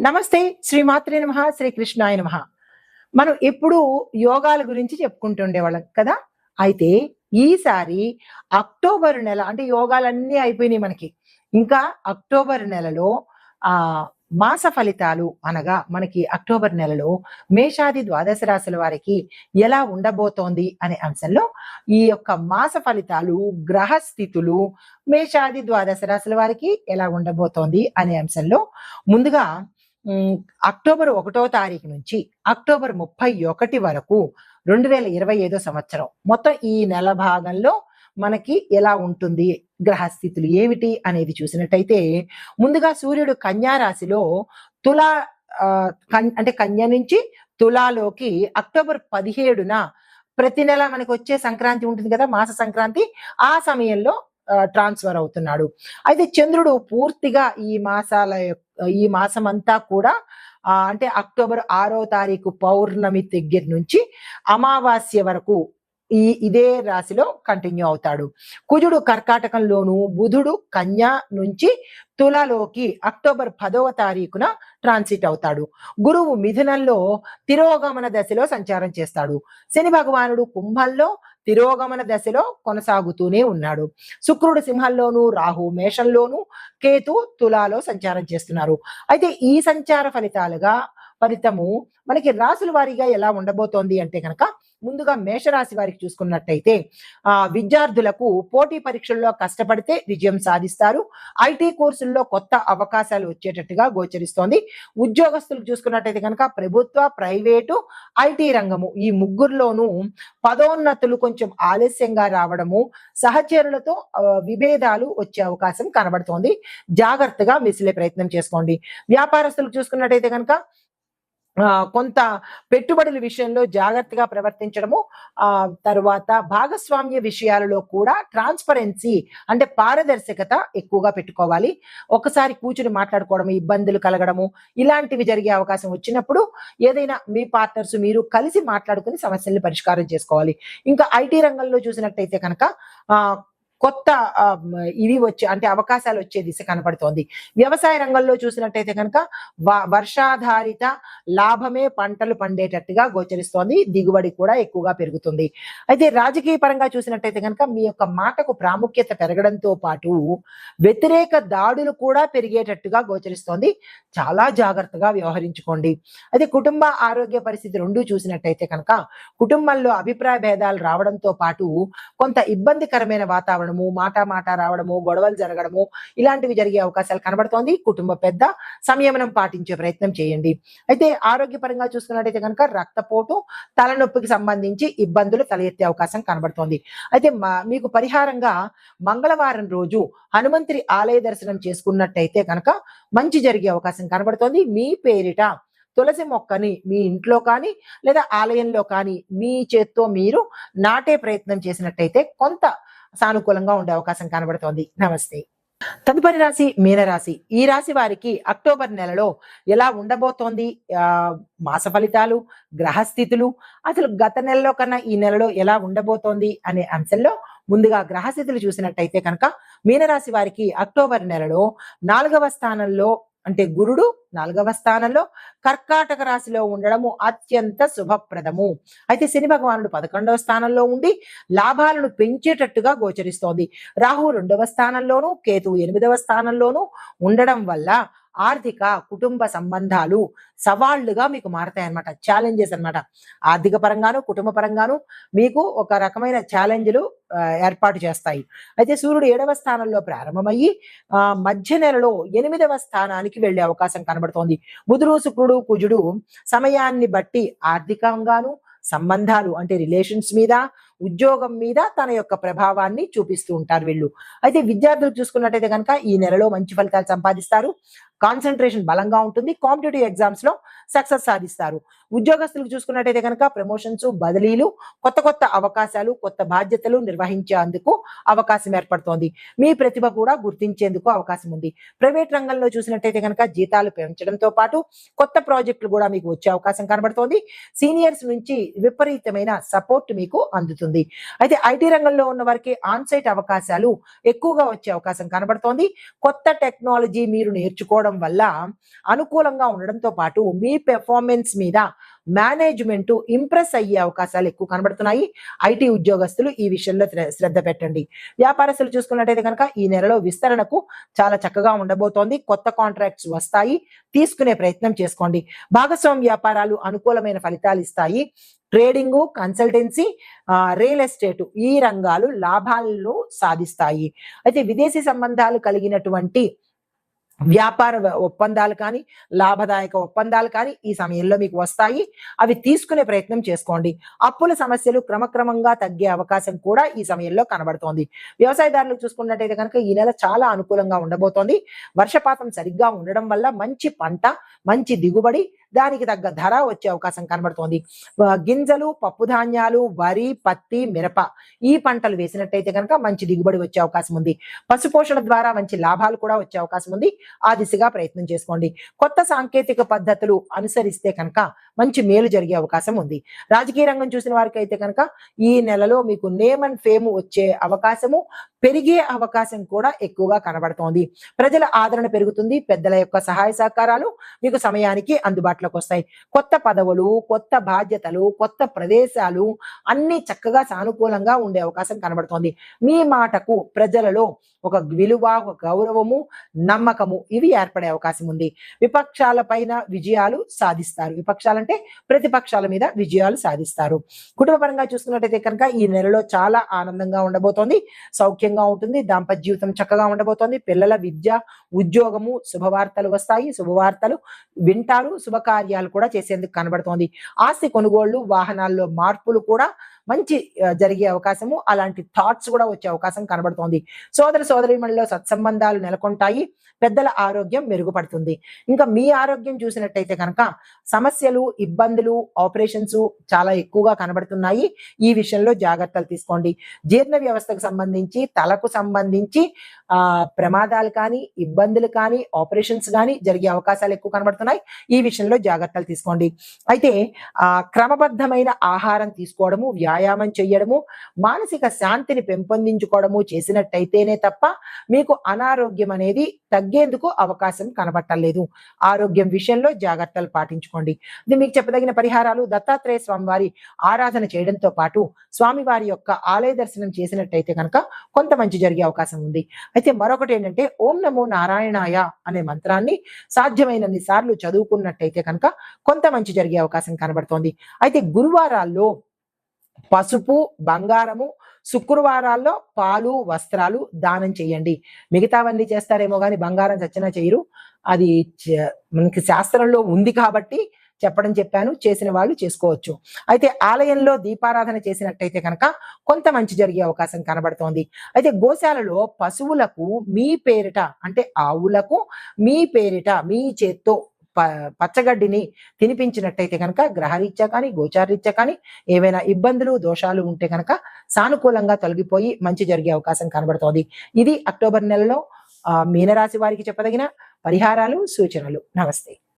నమస్తే శ్రీమాత్రే నమ శ్రీకృష్ణాయ నమ. మనం ఎప్పుడూ యోగాల గురించి చెప్పుకుంటుండేవాళ్ళం కదా? అయితే ఈసారి అక్టోబర్ నెల అంటే యోగాలన్నీ అయిపోయినాయి మనకి. ఇంకా అక్టోబర్ నెలలో ఆ మాస ఫలితాలు అనగా మనకి అక్టోబర్ నెలలో మేషాది ద్వాదశ రాశుల వారికి ఎలా ఉండబోతోంది అనే అంశంలో ఈ యొక్క మాస ఫలితాలు గ్రహ స్థితులు మేషాది ద్వాదశ రాశుల వారికి ఎలా ఉండబోతోంది అనే అంశంలో ముందుగా అక్టోబర్ ఒకటో తారీఖు నుంచి అక్టోబర్ ముప్పై ఒకటి వరకు రెండు వేల ఇరవై ఐదో సంవత్సరం. మొత్తం ఈ నెల భాగంలో మనకి ఎలా ఉంటుంది? గ్రహస్థితులు ఏమిటి అనేది చూసినట్టయితే ముందుగా సూర్యుడు కన్యా రాశిలో తులా అంటే కన్య నుంచి తులాలోకి అక్టోబర్ పదిహేడున ప్రతి నెల మనకు వచ్చే సంక్రాంతి ఉంటుంది కదా మాస సంక్రాంతి. ఆ సమయంలో ట్రాన్స్ఫర్ అవుతున్నాడు. అయితే చంద్రుడు పూర్తిగా ఈ మాసాల యొక్క- ఈ మాసం అంతా కూడా అంటే అక్టోబర్ ఆరో తారీఖు పౌర్ణమి దగ్గర నుంచి అమావాస్య వరకు ఈ ఇదే రాశిలో కంటిన్యూ అవుతాడు. కుజుడు కర్కాటకంలోను బుధుడు కన్యా నుంచి తులాలోకి అక్టోబర్ పదవ తారీఖున ట్రాన్సిట్ అవుతాడు. గురువు మిథునంలో తిరోగమన దశలో సంచారం చేస్తాడు. శని భగవానుడు కుంభంలో తిరోగమన దశలో కొనసాగుతూనే ఉన్నాడు. శుక్రుడు సింహంలోను రాహు మేషంలోను కేతు తులాలో సంచారం చేస్తున్నారు. అయితే ఈ సంచార ఫలితాలుగా ఫలితము మనకి రాసుల వారీగా ఎలా ఉండబోతోంది అంటే కనుక ముందుగా మేషరాశి వారికి చూసుకున్నట్టయితే ఆ విద్యార్థులకు పోటీ పరీక్షల్లో కష్టపడితే విజయం సాధిస్తారు. ఐటీ కోర్సుల్లో కొత్త అవకాశాలు వచ్చేటట్టుగా గోచరిస్తోంది. ఉద్యోగస్తులకు చూసుకున్నట్టయితే కనుక ప్రభుత్వ ప్రైవేటు ఐటీ రంగము ఈ ముగ్గురులోనూ పదోన్నతులు కొంచెం ఆలస్యంగా రావడము సహచరులతో విభేదాలు వచ్చే అవకాశం కనబడుతోంది. జాగ్రత్తగా మిసిలే ప్రయత్నం చేసుకోండి. వ్యాపారస్తులకు చూసుకున్నట్టయితే కనుక కొంత పెట్టుబడుల విషయంలో జాగ్రత్తగా ప్రవర్తించడము ఆ తర్వాత భాగస్వామ్య విషయాలలో కూడా ట్రాన్స్పరెన్సీ అంటే పారదర్శకత ఎక్కువగా పెట్టుకోవాలి. ఒకసారి కూర్చుని మాట్లాడుకోవడము ఇబ్బందులు కలగడము ఇలాంటివి జరిగే అవకాశం వచ్చినప్పుడు ఏదైనా మీ పార్ట్నర్స్ మీరు కలిసి మాట్లాడుకుని సమస్యల్ని పరిష్కారం చేసుకోవాలి. ఇంకా ఐటీ రంగంలో చూసినట్టయితే కనుక కొత్త ఇవి వచ్చే అంటే అవకాశాలు వచ్చే దిశ కనపడుతోంది. వ్యవసాయ రంగంలో చూసినట్టయితే కనుక వర్షాధారిత లాభమే పంటలు పండేటట్టుగా గోచరిస్తోంది. దిగుబడి కూడా ఎక్కువగా పెరుగుతుంది. అయితే రాజకీయ పరంగా చూసినట్టయితే కనుక మీ యొక్క మాటకు ప్రాముఖ్యత పెరగడంతో పాటు వ్యతిరేక దాడులు కూడా పెరిగేటట్టుగా గోచరిస్తోంది. చాలా జాగ్రత్తగా వ్యవహరించుకోండి. అయితే కుటుంబ ఆరోగ్య పరిస్థితి రెండూ చూసినట్టయితే కనుక కుటుంబంలో అభిప్రాయ భేదాలు రావడంతో పాటు కొంత ఇబ్బందికరమైన వాతావరణం వాతావరణము మాట మాట రావడము గొడవలు జరగడము ఇలాంటివి జరిగే అవకాశాలు కనబడుతోంది. కుటుంబ పెద్ద సంయమనం పాటించే ప్రయత్నం చేయండి. అయితే ఆరోగ్యపరంగా చూసుకున్నట్టయితే కనుక రక్తపోటు తలనొప్పికి సంబంధించి ఇబ్బందులు తలెత్తే అవకాశం కనబడుతోంది. అయితే మా- మీకు పరిహారంగా మంగళవారం రోజు హనుమంతుడి ఆలయ దర్శనం చేసుకున్నట్టయితే కనుక మంచి జరిగే అవకాశం కనబడుతోంది. మీ పేరిట తులసి మొక్కని మీ ఇంట్లో కానీ లేదా ఆలయంలో కానీ మీ చేత్తో మీరు నాటే ప్రయత్నం చేసినట్టయితే కొంత సానుకూలంగా ఉండే అవకాశం కనబడుతోంది. నమస్తే. తదుపరి రాశి మీనరాశి. ఈ రాశి వారికి అక్టోబర్ నెలలో ఎలా ఉండబోతోంది? ఆ మాస ఫలితాలు గ్రహస్థితులు అసలు గత నెలలో కన్నా ఈ నెలలో ఎలా ఉండబోతోంది అనే అంశంలో ముందుగా గ్రహస్థితులు చూసినట్టయితే కనుక మీనరాశి వారికి అక్టోబర్ నెలలో నాలుగవ స్థానంలో అంటే గురుడు నాలుగవ స్థానంలో కర్కాటక రాశిలో ఉండడము అత్యంత శుభప్రదము. అయితే శని భగవానుడు పదకొండవ స్థానంలో ఉండి లాభాలను పెంచేటట్టుగా గోచరిస్తోంది. రాహు రెండవ స్థానంలోను కేతు ఎనిమిదవ స్థానంలోను ఉండడం వల్ల ఆర్థిక కుటుంబ సంబంధాలు సవాళ్ళుగా మీకు మారతాయన్నమాట. ఛాలెంజెస్ అన్నమాట. ఆర్థిక పరంగాను కుటుంబ పరంగాను మీకు ఒక రకమైన ఛాలెంజ్లు ఏర్పాటు చేస్తాయి. అయితే సూర్యుడు ఏడవ స్థానంలో ప్రారంభమయ్యి ఆ మధ్య నెలలో ఎనిమిదవ స్థానానికి వెళ్ళే అవకాశం కనబడుతోంది. బుధుడు శుక్రుడు కుజుడు సమయాన్ని బట్టి ఆర్థికంగాను సంబంధాలు అంటే రిలేషన్స్ మీద ఉద్యోగం మీద తన యొక్క ప్రభావాన్ని చూపిస్తూ ఉంటారు వీళ్ళు. అయితే విద్యార్థులు చూసుకున్నట్టయితే కనుక ఈ నెలలో మంచి ఫలితాలు సంపాదిస్తారు. కాన్సన్ట్రేషన్ బలంగా ఉంటుంది. కాంపిటేటివ్ ఎగ్జామ్స్లో సక్సెస్ సాధిస్తారు. ఉద్యోగస్తులకు చూసుకున్నట్టయితే కనుక ప్రమోషన్స్ బదిలీలు కొత్త కొత్త అవకాశాలు కొత్త బాధ్యతలు నిర్వహించేందుకు అవకాశం ఏర్పడుతోంది. మీ ప్రతిభ కూడా గుర్తించేందుకు అవకాశం ఉంది. ప్రైవేట్ రంగంలో చూసినట్టయితే కనుక జీతాలు పెంచడంతో పాటు కొత్త ప్రాజెక్టులు కూడా మీకు వచ్చే అవకాశం కనబడుతోంది. సీనియర్స్ నుంచి విపరీతమైన సపోర్ట్ మీకు అందుతుంది. అయితే ఐటీ రంగంలో ఉన్న వారికి ఆన్సైట్ అవకాశాలు ఎక్కువగా వచ్చే అవకాశం కనబడుతోంది. కొత్త టెక్నాలజీ మీరు నేర్చుకోవడం వల్ల అనుకూలంగా ఉండడంతో పాటు మీ పెర్ఫార్మెన్స్ మీద మేనేజ్మెంట్ ఇంప్రెస్ అయ్యే అవకాశాలు ఎక్కువ కనబడుతున్నాయి. ఐటీ ఉద్యోగస్తులు ఈ విషయంలో శ్ర- శ్రద్ధ పెట్టండి. వ్యాపారస్తులు చూసుకున్నట్టయితే కనుక ఈ నెలలో విస్తరణకు చాలా చక్కగా ఉండబోతోంది. కొత్త కాంట్రాక్ట్స్ వస్తాయి. తీసుకునే ప్రయత్నం చేసుకోండి. భాగస్వామ్య వ్యాపారాలు అనుకూలమైన ఫలితాలు ఇస్తాయి. ట్రేడింగ్ కన్సల్టెన్సీ రియల్ ఎస్టేట్ ఈ రంగాలు లాభాలను సాధిస్తాయి. అయితే విదేశీ సంబంధాలు కలిగినటువంటి వ్యాపార ఒప్పందాలు కానీ లాభదాయక ఒప్పందాలు కానీ ఈ సమయంలో మీకు వస్తాయి. అవి తీసుకునే ప్రయత్నం చేసుకోండి. అప్పుల సమస్యలు క్రమక్రమంగా తగ్గే అవకాశం కూడా ఈ సమయంలో కనబడుతోంది. వ్యవసాయదారులకు చూసుకున్నట్టయితే కనుక ఈ నెల చాలా అనుకూలంగా ఉండబోతోంది. వర్షపాతం సరిగ్గా ఉండడం వల్ల మంచి పంట మంచి దిగుబడి దానికి తగ్గ ధర వచ్చే అవకాశం కనబడుతోంది. గింజలు పప్పు ధాన్యాలు వరి పత్తి మిరప ఈ పంటలు వేసినట్టయితే కనుక మంచి దిగుబడి వచ్చే అవకాశం ఉంది. పశుపోషణ ద్వారా మంచి లాభాలు కూడా వచ్చే అవకాశం ఉంది. ఆ దిశగా ప్రయత్నం చేసుకోండి. కొత్త సాంకేతిక పద్ధతులు అనుసరిస్తే కనుక మంచి మేలు జరిగే అవకాశం ఉంది. రాజకీయ రంగం చూసిన వారికి అయితే కనుక ఈ నెలలో మీకు నేమ్ అండ్ ఫేమ్ వచ్చే అవకాశము పెరిగే అవకాశం కూడా ఎక్కువగా కనబడుతోంది. ప్రజల ఆదరణ పెరుగుతుంది. పెద్దల యొక్క సహాయ సహకారాలు మీకు సమయానికి అందుబాటులోకి వస్తాయి కొత్త పదవులు కొత్త బాధ్యతలు కొత్త ప్రదేశాలు అన్ని చక్కగా సానుకూలంగా ఉండే అవకాశం కనబడుతోంది. మీ మాటకు ప్రజలలో ఒక విలువ ఒక గౌరవము నమ్మకము ఇవి ఏర్పడే అవకాశం ఉంది. విపక్షాల పైన విజయాలు సాధిస్తారు. విపక్షాలంటే ప్రతిపక్షాల మీద విజయాలు సాధిస్తారు. కుటుంబ పరంగా చూసుకున్నట్టయితే కనుక ఈ నెలలో చాలా ఆనందంగా ఉండబోతోంది. సౌఖ్యంగా ఉంటుంది. దాంపత్య జీవితం చక్కగా ఉండబోతోంది. పిల్లల విద్య ఉద్యోగము శుభవార్తలు వస్తాయి. శుభవార్తలు వింటారు. కార్యాలు కూడా చేసేందుకు కనబడుతోంది. ఆస్తి కొనుగోళ్ళు వాహనాల్లో మార్పులు కూడా మంచి జరిగే అవకాశము అలాంటి థాట్స్ కూడా వచ్చే అవకాశం కనబడుతోంది. సోదర సోదరిమణిలో సత్సంబంధాలు నెలకొంటాయి పెద్దల ఆరోగ్యం మెరుగుపడుతుంది. ఇంకా మీ ఆరోగ్యం చూసినట్టయితే కనుక సమస్యలు ఇబ్బందులు ఆపరేషన్స్ చాలా ఎక్కువగా కనబడుతున్నాయి. ఈ విషయంలో జాగ్రత్తలు తీసుకోండి. జీర్ణ వ్యవస్థకు సంబంధించి తలకు సంబంధించి ఆ ప్రమాదాలు కానీ ఇబ్బందులు కానీ ఆపరేషన్స్ కానీ జరిగే అవకాశాలు ఎక్కువ కనబడుతున్నాయి. ఈ విషయంలో జాగ్రత్తలు తీసుకోండి. అయితే ఆ క్రమబద్ధమైన ఆహారం తీసుకోవడము వ్యాయామం చేయడము మానసిక శాంతిని పెంపొందించుకోవడము చేసినట్టయితేనే తప్ప మీకు అనారోగ్యం అనేది తగ్గేందుకు అవకాశం కనబట్టలేదు. ఆరోగ్యం విషయంలో జాగ్రత్తలు పాటించుకోండి. ఇది మీకు చెప్పదగిన పరిహారాలు. దత్తాత్రేయ స్వామి వారి ఆరాధన చేయడంతో పాటు స్వామివారి యొక్క ఆలయ దర్శనం చేసినట్టయితే కనుక కొంత మంచి జరిగే అవకాశం ఉంది. అయితే మరొకటి ఏంటంటే ఓం నమో నారాయణాయ అనే మంత్రాన్ని సాధ్యమైనన్ని సార్లు చదువుకున్నట్టయితే కనుక కొంత మంచి జరిగే అవకాశం కనబడుతోంది. అయితే గురువారాల్లో పసుపు బంగారము శుక్రవారాల్లో పాలు వస్త్రాలు దానం చేయండి. మిగతావన్నీ చేస్తారేమో కానీ బంగారం చచ్చినా చేయరు. అది మనకి శాస్త్రంలో ఉంది కాబట్టి చెప్పడం చెప్పాను చేసిన వాళ్ళు చేసుకోవచ్చు. అయితే ఆలయంలో దీపారాధన చేసినట్టయితే కనుక కొంత మంచి జరిగే అవకాశం కనబడుతోంది. అయితే గోశాలలో పశువులకు మీ పేరిట అంటే ఆవులకు మీ పేరిట మీ చేత్తో పచ్చగడ్డిని తినిపించినట్టయితే కనుక గ్రహరీత్యా కానీ గోచారరీత్యా కానీ ఏవైనా ఇబ్బందులు దోషాలు ఉంటే కనుక సానుకూలంగా తొలగిపోయి మంచి జరిగే అవకాశం కనబడుతోంది. ఇది అక్టోబర్ నెలలో ఆ, మీనరాశి వారికి చెప్పదగిన పరిహారాలు సూచనలు. నమస్తే.